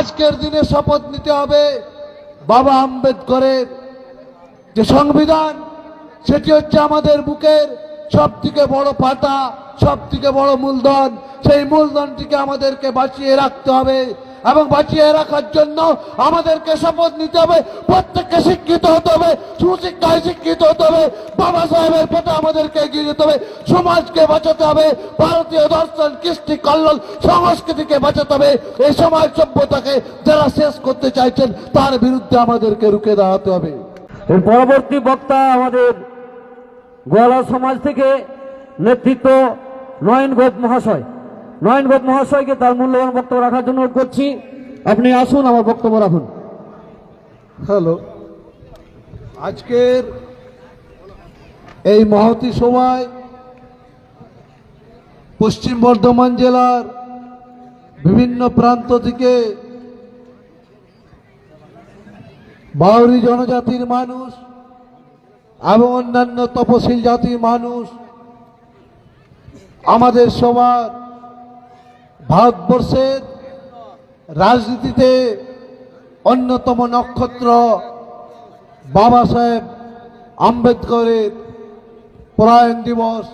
আজকের দিনে শপথ নিতে হবে বাবা আম্বেদকরের যে সংবিধান, সেটি হচ্ছে আমাদের বুকের সব থেকে বড় পাতা সব থেকে বড় মূলধন। সেই মূলধনটিকে আমাদেরকে বাঁচিয়ে রাখতে হবে। এবং বাঁচিয়ে রাখার জন্য আমাদেরকে শপথ নিতে হবে। প্রত্যেককে শিক্ষিত হতে হবে, সুশিক্ষায় শিক্ষিত হতে হবে, বাবা সাহেবের পথে আমাদেরকে এগিয়ে যেতে হবে, সমাজকে বাঁচাতে হবে, ভারতীয় দর্শন কৃষ্টি, কল্লোল, সংস্কৃতিকে বাঁচাতে হবে। এই সমাজ সভ্যতাকে যারা শেষ করতে চাইছেন, তার বিরুদ্ধে আমাদেরকে রুখে দাঁড়াতে হবে। এর পরবর্তী বক্তা আমাদের গোয়ালা সমাজ থেকে নেতৃত্ব নয়ন মহাশয়। নয়ন ঘোষ মহাশয়কে তার মূল্যবান বক্তব্য রাখার জন্য করছি। আপনি আসুন, আমার বক্তব্য রাখুন। হ্যালো। আজকের এই মহতি সময় পশ্চিম বর্ধমান জেলার বিভিন্ন প্রান্ত থেকে বাউরি জনজাতির মানুষ এবং অন্যান্য তপশিল জাতির মানুষ আমাদের সবার ভারতবর্ষের রাজনীতিতে অন্যতম নক্ষত্র বাবা সাহেব আম্বেদকরের প্রয়াণ দিবস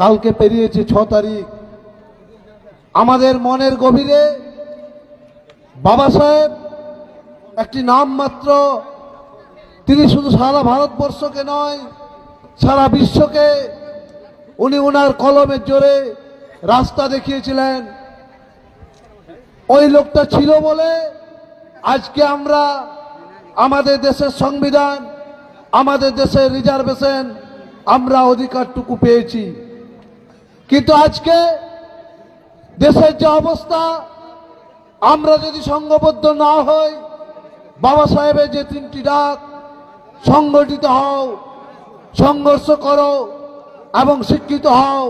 কালকে পেরিয়েছে ছ তারিখ। আমাদের মনের গভীরে বাবা সাহেব একটি নাম মাত্র। তিনি শুধু সারা ভারতবর্ষকে নয়, সারা বিশ্বকে উনি ওনার কলমের জোরে রাস্তা দেখিয়েছিলেন। ওই লোকটা ছিল বলে আজকে আমরা আমাদের দেশের সংবিধান, আমাদের দেশের রিজার্ভেশন আমরা অধিকারটুকু পেয়েছি। কিন্তু আজকে দেশের যে অবস্থা, আমরা যদি সংঘবদ্ধ না হই, বাবা সাহেবের যে তিনটি ডাক, সংগঠিত হও, সংঘর্ষ করো এবং শিক্ষিত হও,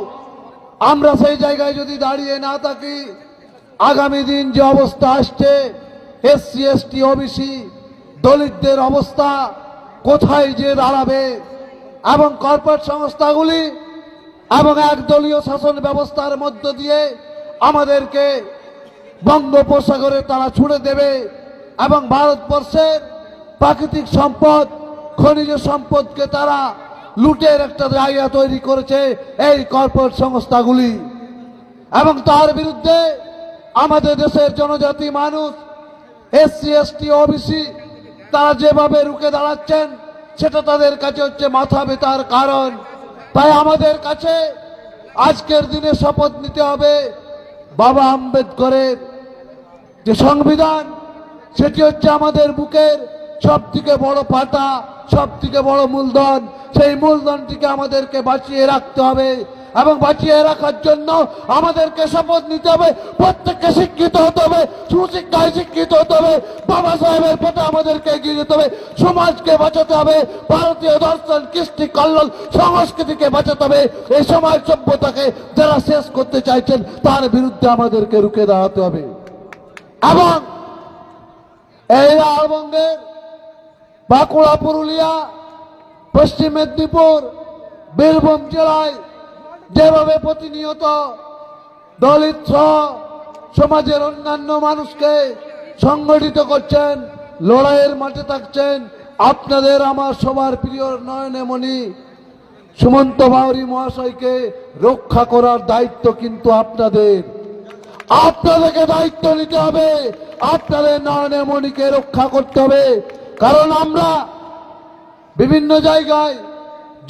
আমরা সেই জায়গায় যদি দাঁড়িয়ে না থাকি আগামী দিন যে অবস্থা আসছে, এসসি, এসটি, ওবিসি দলিতদের অবস্থা কোথায় যে দাঁড়াবে এবং কর্পোরেট সংস্থাগুলি এবং একদলীয় শাসন ব্যবস্থার মধ্য দিয়ে আমাদেরকে বঙ্গোপসাগরে তারা ছুড়ে দেবে এবং ভারতবর্ষের প্রাকৃতিক সম্পদ, খনিজ সম্পদকে তারা লুটের একটা জায়গা তৈরি করেছে এই কর্পোরেট সংস্থাগুলি। এবং তার বিরুদ্ধে আমাদের দেশের জনজাতি মানুষ, এসসি, এসটি, ওবিসি, তারা যেভাবে রুখে দাঁড়াচ্ছেন, সেটা তাদের কাছে হচ্ছে মাথা ব্যথার কারণ। তাই আমাদের কাছে আজকের দিনে শপথ নিতে হবে বাবা আম্বেদকরের যে সংবিধান, সেটি হচ্ছে আমাদের বুকের সব থেকে বড় পাতা সব থেকে বড় মূলধন। সেই মূলধনটিকে আমাদেরকে বাঁচিয়ে রাখতে হবে। এবং বাঁচিয়ে রাখার জন্য আমাদেরকে শপথ নিতে হবে। প্রত্যেককে শিক্ষিত হতে হবে, সুশিক্ষায় শিক্ষিত হতে হবে, বাবা সাহেবের পথে আমাদেরকে এগিয়ে যেতে হবে, সমাজকে বাঁচাতে হবে, ভারতীয় দর্শন কৃষ্টি, কল্লোল, সংস্কৃতিকে বাঁচাতে হবে। এই সমাজ সভ্যতাকে যারা শেষ করতে চাইছেন, তার বিরুদ্ধে আমাদেরকে রুখে দাঁড়াতে হবে। এবং এই লালবঙ্গের বাঁকুড়া, পুরুলিয়া, পশ্চিম মেদিনীপুর, বীরভূম জেলায় যেভাবে প্রতিনিয়ত দলিত সমাজের অন্যান্য মানুষকে সংগঠিত করছেন, লড়াইয়ের মাঠে থাকছেন, আপনাদের আমার সবার প্রিয় নয়নেমণি সুমন্ত বাউরি মহাশয়কে রক্ষা করার দায়িত্ব কিন্তু আপনাদের। আপনাদেরকে দায়িত্ব নিতে হবে, আপনাদের নয়নে মণিকে রক্ষা করতে হবে। কারণ আমরা বিভিন্ন জায়গায়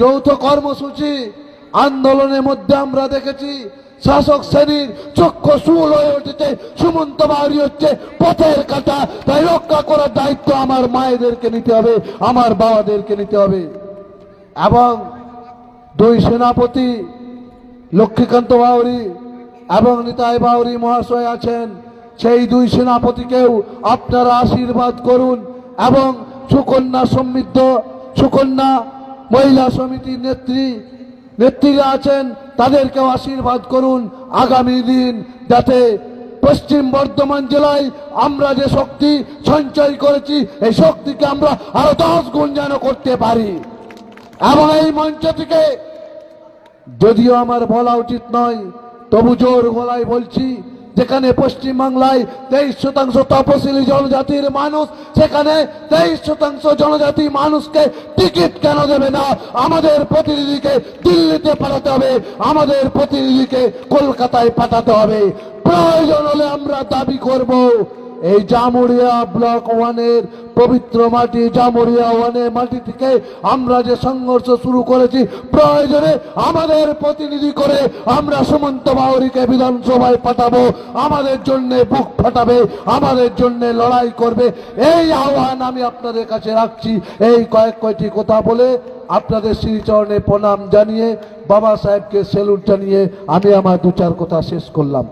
যৌথ কর্মসূচি আন্দোলনের মধ্যে আমরা দেখেছি শাসক শ্রেণির চক্ষু সুল হয়ে উঠেছে, সুমন্ত বাউরি হচ্ছে পথের কাটা। তাই রক্ষা করার দায়িত্ব আমার মায়েদেরকে নিতে হবে, আমার বাবাদেরকে নিতে হবে। এবং দুই সেনাপতি লক্ষ্মীকান্ত বাউরি এবং নিতাই বাউরি মহাশয় আছেন। সেই দুই সেনাপতিকেও আপনারা আশীর্বাদ করুন এবং সুকন্যা সমৃদ্ধ, সুকন্যা মহিলা সমিতির নেত্রী নেত্রীরা আছেন, তাদেরকেও আশীর্বাদ করুন আগামী দিন যাতে পশ্চিম বর্ধমান জেলায় আমরা যে শক্তি সঞ্চয় করেছি, এই শক্তিকে আমরা আরও দশ গুণ যেন করতে পারি। এবং এই মঞ্চ থেকে যদিও আমার বলা উচিত নয়, তবু জোর গলায় বলছি যেখানে পশ্চিমবাংলায় তেইশ শতাংশ তপশিলি জনজাতির মানুষ, সেখানে তেইশ শতাংশ জনজাতি মানুষকে টিকিট কেন দেবে না? আমাদের প্রতিনিধিকে দিল্লিতে পাঠাতে হবে, আমাদের প্রতিনিধিকে কলকাতায় পাঠাতে হবে। প্রয়োজন হলে আমরা দাবি করব। এই জামুরিয়া ব্লক ওয়ানের পবিত্র মাটি জামুরিয়া ওয়ানের মাটি থেকে আমরা যে সংঘর্ষ শুরু করেছি, প্রয়োজনে আমাদের প্রতিনিধি করে আমরা সুমন্ত বাউরিকে বিধানসভায় পাঠাবো। আমাদের জন্য বুক ফাটাবে, আমাদের জন্য লড়াই করবে। এই আহ্বান আমি আপনাদের কাছে রাখছি। এই কয়েক কয়টি কথা বলে আপনাদের শ্রীচরণে প্রণাম জানিয়ে বাবা সাহেবকে সেলুট জানিয়ে আমি আমার দু চার কথা শেষ করলাম।